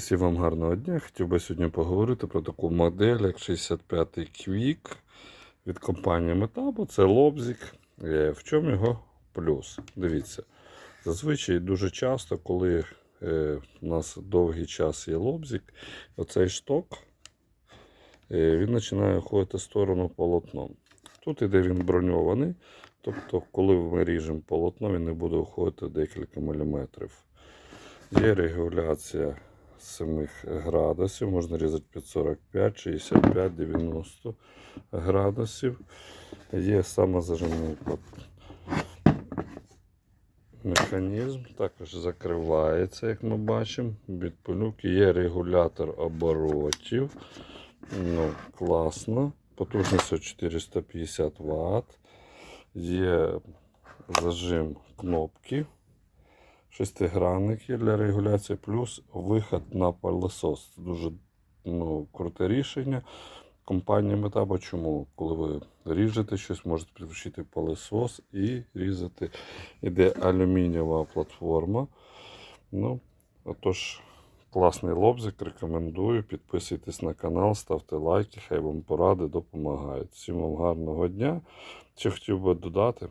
Всім вам гарного дня. Хотів би сьогодні поговорити про таку модель, як 65-й Quick від компанії Metabo. Це лобзик. Е, В чому його плюс? Дивіться. Зазвичай дуже часто, коли е, у нас довгий час є лобзик, оцей шток е, він починає ходити в сторону полотном. Тут іде він броньований, тобто, коли ми ріжемо полотно, він не буде уходити декілька міліметрів. Є регуляція 7 градусів, можна різати під 45, 65, 90 градусів. Є самозажимний механізм, також закривається, як ми бачимо, від пилюки. Є регулятор оборотів. Ну, класно. Потужність 450 Вт. Є зажим кнопки шестигранники для регуляції, плюс виход на пилосос. Це дуже ну, круте рішення. Компанія Metabo чому? Коли ви ріжете щось, можете підключити пилосос і різати. Іде алюмінієва платформа. Ну, отож, класний лобзик, рекомендую. Підписуйтесь на канал, ставте лайки, хай вам поради допомагають. Всім вам гарного дня. Що хотів би додати,